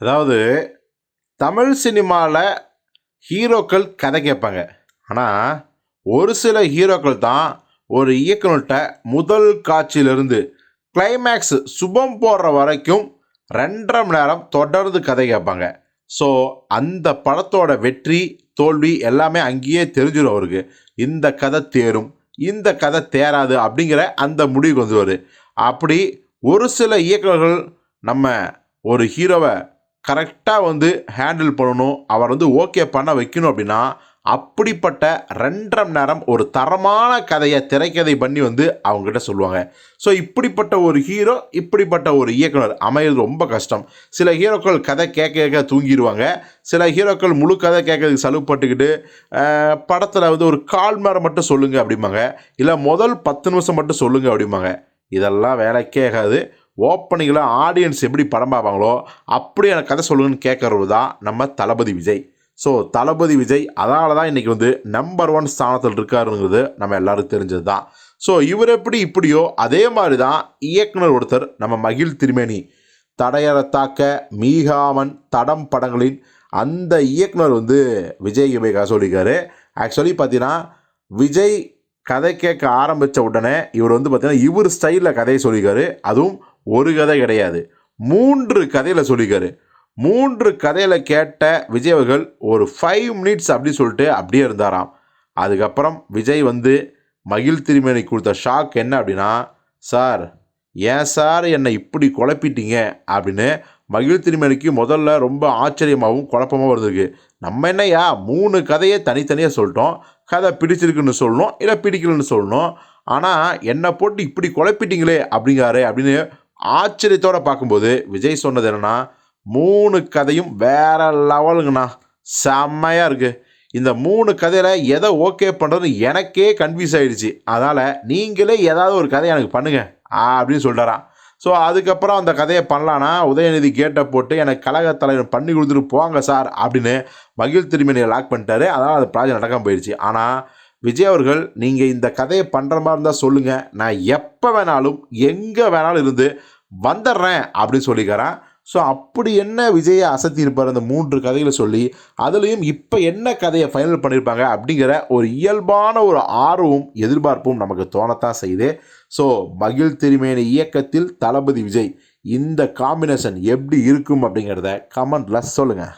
அதாவது தமிழ் சினிமாவில் ஹீரோக்கள் கதை கேட்பாங்க. ஆனால் ஒரு சில ஹீரோக்கள் தான் ஒரு இயக்குனர்கிட்ட முதல் காட்சியிலிருந்து கிளைமேக்ஸ் சுபம் போடுற வரைக்கும் ரெண்டரை மணி நேரம் தொடர்ந்து கதை கேட்பாங்க. ஸோ அந்த படத்தோட வெற்றி தோல்வி எல்லாமே அங்கேயே தெரிஞ்சிடும் அவருக்கு. இந்த கதை தேரும் இந்த கதை தேராது அப்படிங்கிற அந்த முடிவுக்கு வந்துடுவார் அப்படி ஒரு சில இயக்குனர்கள் நம்ம ஒரு ஹீரோவை கரெக்டாக வந்து ஹேண்டில் பண்ணணும் அவர் வந்து ஓகே பண்ண வைக்கணும் அப்படின்னா அப்படிப்பட்ட ரெண்டரை மணி நேரம் ஒரு தரமான கதையை திரைக்கதை பண்ணி வந்து அவங்ககிட்ட சொல்லுவாங்க. ஸோ இப்படிப்பட்ட ஒரு ஹீரோ இப்படிப்பட்ட ஒரு இயக்குனர் அமையிறது ரொம்ப கஷ்டம். சில ஹீரோக்கள் கதை கேட்க கேட்க தூங்கிடுவாங்க. சில ஹீரோக்கள் முழு கதை கேட்கறதுக்கு சலுப்பட்டுக்கிட்டு படத்தில் வந்து ஒரு கால் மரம் மட்டும் சொல்லுங்கள் அப்படிம்பாங்க. இல்லை முதல் பத்து நிமிஷம் மட்டும் சொல்லுங்கள் அப்படிம்பாங்க. இதெல்லாம் வேலைக்கே ஆகாது. ஓப்பனிங்கில் ஆடியன்ஸ் எப்படி படம் பார்ப்பாங்களோ அப்படி எனக்கு கதை சொல்லுங்கன்னு கேட்குறது தான் நம்ம தளபதி விஜய். ஸோ தளபதி விஜய் அதனால தான் இன்றைக்கி வந்து நம்பர் ஒன் ஸ்தானத்தில் இருக்காருங்கிறது நம்ம எல்லாருக்கும் தெரிஞ்சது தான். ஸோ இவர் எப்படி இப்படியோ அதே மாதிரி தான் இயக்குனர் ஒருத்தர் நம்ம மகிழ் திருமேனி. தடையறத்தாக்க மீகாமன் தடம் படங்களின் அந்த இயக்குனர் வந்து விஜய் கிபேகா சொல்லியிருக்காரு. ஆக்சுவலி பார்த்தீங்கன்னா விஜய் கதை கேட்க ஆரம்பித்த உடனே இவர் வந்து பார்த்திங்கன்னா இவர் ஸ்டைலில் கதையை சொல்லியிருக்காரு. அதுவும் ஒரு கதை கிடையாது. மூன்று கதையில் சொல்லியிருக்காரு. மூன்று கதையில் கேட்ட விஜய் அவர்கள் ஒரு ஃபைவ் மினிட்ஸ் அப்படி சொல்லிட்டு அப்படியே இருந்தாராம். அதுக்கப்புறம் விஜய் வந்து மகிழ் திருமேனி கொடுத்த ஷாக் என்ன அப்படின்னா சார் ஏன் சார் என்னை இப்படி குழப்பிட்டீங்க? அப்படின்னு மகிழ் திருமேனிக்கு முதல்ல ரொம்ப ஆச்சரியமாகவும் குழப்பமாகவும் இருந்திருக்கு. நம்ம என்னையா மூணு கதையை தனித்தனியாக சொல்லிட்டோம். கதை பிடிச்சிருக்குன்னு சொல்லணும் இல்லை பிடிக்கலன்னு சொல்லணும். ஆனால் என்னை போட்டு இப்படி குழப்பிட்டீங்களே அப்படிங்காரு அப்படின்னு ஆச்சரியத்தோடு பார்க்கும்போது விஜய் சொன்னது என்னென்னா மூணு கதையும் வேற லெவலுங்கண்ணா. செம்மையாக இருக்குது இந்த மூணு கதையில் எதை ஓகே பண்ணுறதுன்னு எனக்கே கன்ஃபியூஸ் ஆகிடுச்சு அதனால் நீங்களே ஏதாவது ஒரு கதையை எனக்கு பண்ணுங்க அப்படின்னு சொல்லிட்டாராம் ஸோ அதுக்கப்புறம் அந்த கதையை பண்ணலான்னா உதயநிதி கேட்டை போட்டு எனக்கு கழக தலைவர் பண்ணி கொடுத்துட்டு போங்க சார் அப்படின்னு மகிழ் திருமணியை லாக் பண்ணிட்டாரு. அதனால் அந்த ப்ராஜெக்ட் நடக்காமல் போயிடுச்சு. ஆனால் விஜய் அவர்கள் நீங்கள் இந்த கதையை பண்ணுற மாதிரி இருந்தால் சொல்லுங்கள் நான் எப்போ வேணாலும் எங்கே வேணாலும் இருந்து வந்துடுறேன் அப்படின்னு சொல்லிக்கிறான். ஸோ அப்படி என்ன விஜயை அசத்தியிருப்பார் அந்த மூன்று கதைகளை சொல்லி அதுலேயும் இப்போ என்ன கதையை ஃபைனல் பண்ணியிருப்பாங்க அப்படிங்கிற ஒரு இயல்பான ஒரு ஆர்வம் எதிர்பார்ப்பும் நமக்கு தோணத்தான் செய்யுது. ஸோ மகிழ் திருமேனி இயக்கத்தில் தளபதி விஜய் இந்த காம்பினேஷன் எப்படி இருக்கும் அப்படிங்கிறத கமெண்டில் சொல்லுங்கள்